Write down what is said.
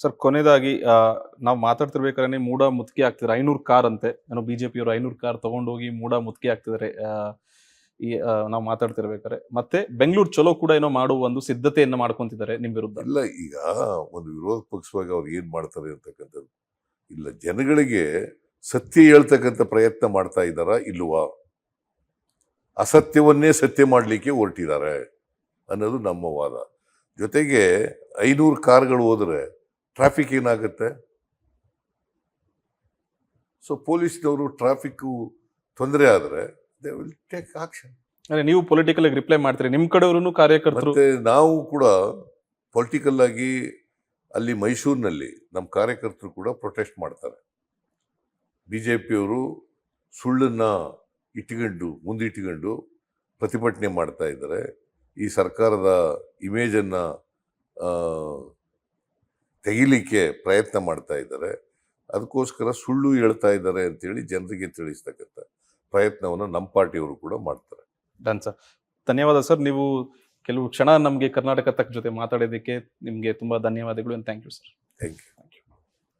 Sir, ಕೊನೆಯದಾಗಿ ನಾವು ಮಾತಾಡ್ತಿರ್ಬೇಕಾದ್ರೆ ಮೂಡ ಮುತ್ತಿಗೆ ಆಗ್ತಿದ್ದಾರೆ ಐನೂರು ಕಾರ್ ಅಂತೆ. ಏನೋ ಬಿಜೆಪಿಯವರು ಐನೂರು ಕಾರ್ ತಗೊಂಡೋಗಿ ಮೂಡ ಮುತ್ತಿಗೆ ಆಗ್ತಿದ್ದಾರೆ ಈ ನಾವು ಮಾತಾಡ್ತಿರ್ಬೇಕಾರೆ ಮತ್ತೆ ಬೆಂಗಳೂರು ಚಲೋ ಕೂಡ ಏನೋ ಮಾಡುವ ಒಂದು ಸಿದ್ಧತೆಯನ್ನು ಮಾಡ್ಕೊಂತಿದ್ದಾರೆ ನಿಮ್ ವಿರುದ್ಧ. ಇಲ್ಲ, ಈಗ ಒಂದು ವಿರೋಧ ಪಕ್ಷವಾಗಿ ಅವ್ರು ಏನ್ ಮಾಡ್ತಾರೆ ಅಂತಕ್ಕಂಥದ್ದು ಇಲ್ಲ. ಜನಗಳಿಗೆ ಸತ್ಯ ಹೇಳ್ತಕ್ಕಂಥ ಪ್ರಯತ್ನ ಮಾಡ್ತಾ ಇದ್ದಾರಾ ಇಲ್ವಾ? ಅಸತ್ಯವನ್ನೇ ಸತ್ಯ ಮಾಡಲಿಕ್ಕೆ ಹೊರಟಿದ್ದಾರೆ ಅನ್ನೋದು ನಮ್ಮ ವಾದ. ಜೊತೆಗೆ ಐನೂರು ಕಾರ್ಗಳು ಹೋದ್ರೆ ಟ್ರಾಫಿಕ್ ಏನಾಗುತ್ತೆ? ಸೊ ಪೊಲೀಸ್ನವರು ಟ್ರಾಫಿಕ್ಕು ತೊಂದರೆ ಆದರೆ ದೇ ವಿಲ್ ಟೇಕ್ ಆಕ್ಷನ್ ಅಂದ್ರೆ ನೀವು ಪೊಲಿಟಿಕಲ್ ಆಗಿ ರಿಪ್ಲೈ ಮಾಡ್ತೀರಿ. ನಿಮ್ಮ ಕಡೆಯವರು ಕಾರ್ಯಕರ್ತರು ಮತ್ತೆ ನಾವು ಕೂಡ ಪೊಲಿಟಿಕಲ್ ಆಗಿ ಅಲ್ಲಿ ಮೈಸೂರಿನಲ್ಲಿ ನಮ್ಮ ಕಾರ್ಯಕರ್ತರು ಕೂಡ ಪ್ರೊಟೆಸ್ಟ್ ಮಾಡ್ತಾರೆ. ಬಿ ಜೆ ಪಿಯವರು ಸುಳ್ಳನ್ನು ಇಟ್ಕೊಂಡು ಮುಂದಿಟ್ಕೊಂಡು ಪ್ರತಿಭಟನೆ ಮಾಡ್ತಾ ಇದ್ದಾರೆ. ಈ ಸರ್ಕಾರದ ಇಮೇಜನ್ನು ತೆಗಿಲಿಕ್ಕೆ ಪ್ರಯತ್ನ ಮಾಡ್ತಾ ಇದ್ದಾರೆ. ಅದಕ್ಕೋಸ್ಕರ ಸುಳ್ಳು ಹೇಳ್ತಾ ಇದ್ದಾರೆ ಅಂತೇಳಿ ಜನರಿಗೆ ತಿಳಿಸ್ತಕ್ಕಂಥ ಪ್ರಯತ್ನವನ್ನು ನಮ್ಮ ಪಾರ್ಟಿಯವರು ಕೂಡ ಮಾಡ್ತಾರೆ. Done sir. ಧನ್ಯವಾದ ಸರ್. ನೀವು ಕೆಲವು ಕ್ಷಣ ನಮಗೆ ಕರ್ನಾಟಕ ತಕ್ಕ ಜೊತೆ ಮಾತಾಡೋದಕ್ಕೆ ನಿಮಗೆ ತುಂಬ ಧನ್ಯವಾದಗಳು thank you sir thank you